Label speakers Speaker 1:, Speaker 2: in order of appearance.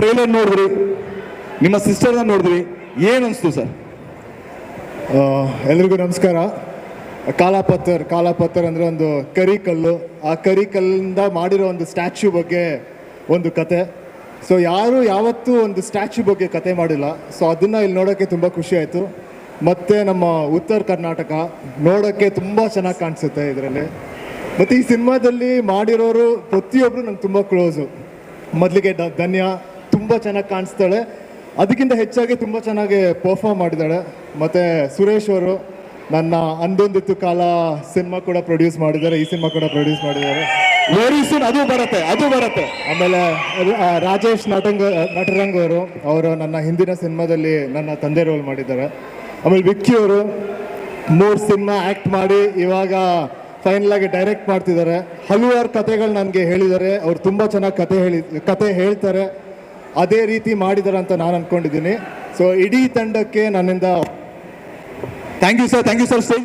Speaker 1: Trailer ನೋಡಿದ್ರಿ, ನಿಮ್ಮ ಸಿಸ್ಟರ್ನ ನೋಡಿದ್ರಿ, ಏನು ಅನಿಸ್ತು ಸರ್
Speaker 2: ಎಲ್ರಿಗೂ ನಮಸ್ಕಾರ. ಕಾಲಾಪತ್ತರ್ ಕಾಲಾಪತ್ತರ್ ಅಂದರೆ ಒಂದು ಕರಿಕಲ್ಲು ಆ ಕರಿಕಲ್ಲಿಂದ ಮಾಡಿರೋ ಒಂದು ಸ್ಟ್ಯಾಚ್ಯೂ ಬಗ್ಗೆ ಒಂದು ಕತೆ. ಸೊ ಯಾರು ಯಾವತ್ತೂ ಒಂದು ಸ್ಟ್ಯಾಚ್ಯೂ ಬಗ್ಗೆ ಕತೆ ಮಾಡಿಲ್ಲ. ಸೊ ಅದನ್ನು ಇಲ್ಲಿ ನೋಡೋಕ್ಕೆ ತುಂಬ ಖುಷಿ ಆಯಿತು. ಮತ್ತು ನಮ್ಮ ಉತ್ತರ ಕರ್ನಾಟಕ ನೋಡೋಕ್ಕೆ ತುಂಬ ಚೆನ್ನಾಗಿ ಕಾಣಿಸುತ್ತೆ ಇದರಲ್ಲಿ. ಮತ್ತು ಈ ಸಿನಿಮಾದಲ್ಲಿ ಮಾಡಿರೋರು ಪ್ರತಿಯೊಬ್ಬರು ನಂಗೆ ತುಂಬ ಕ್ಲೋಸು ಮೊದಲಿಗೆ ಧನ್ಯ ತುಂಬ ಚೆನ್ನಾಗಿ ಕಾಣಿಸ್ತಾಳೆ. ಅದಕ್ಕಿಂತ ಹೆಚ್ಚಾಗಿ ತುಂಬ ಚೆನ್ನಾಗಿ ಪರ್ಫಾರ್ಮ್ ಮಾಡಿದ್ದಾಳೆ. ಮತ್ತು ಸುರೇಶ್ ಅವರು ನನ್ನ ಅಂದೊಂದಿತ್ತು ಕಾಲ ಸಿನಿಮಾ ಕೂಡ ಪ್ರೊಡ್ಯೂಸ್ ಮಾಡಿದ್ದಾರೆ. ಈ ಸಿನಿಮಾ ಕೂಡ ಪ್ರೊಡ್ಯೂಸ್ ಮಾಡಿದ್ದಾರೆ.
Speaker 1: ವೆರಿ ಸೂನ್ ಅದು ಬರುತ್ತೆ ಅದು ಬರುತ್ತೆ.
Speaker 2: ಆಮೇಲೆ ರಾಜೇಶ್ ನಟಂಗ ನಟರಂಗ್ ಅವರು ಅವರು ನನ್ನ ಹಿಂದಿನ ಸಿನಿಮಾದಲ್ಲಿ ನನ್ನ ತಂದೆ ರೋಲ್ ಮಾಡಿದ್ದಾರೆ. ಆಮೇಲೆ ವಿಕ್ಕಿ ಅವರು ಮೂರು ಸಿನಿಮಾ ಆ್ಯಕ್ಟ್ ಮಾಡಿ ಇವಾಗ ಫೈನಲ್ ಆಗಿ ಡೈರೆಕ್ಟ್ ಮಾಡ್ತಿದ್ದಾರೆ. ಹಲವಾರು ಕತೆಗಳು ನನಗೆ ಹೇಳಿದ್ದಾರೆ. ಅವ್ರು ತುಂಬ ಚೆನ್ನಾಗಿ ಕತೆ ಹೇಳಿ ಕತೆ ಹೇಳ್ತಾರೆ. ಅದೇ ರೀತಿ ಮಾಡಿದ್ದಾರೆ ಅಂತ ನಾನು ಅನ್ಕೊಂಡಿದ್ದೀನಿ. ಸೊ ಇಡೀ ತಂಡಕ್ಕೆ ನನ್ನಿಂದ
Speaker 1: thank you sir thank you sir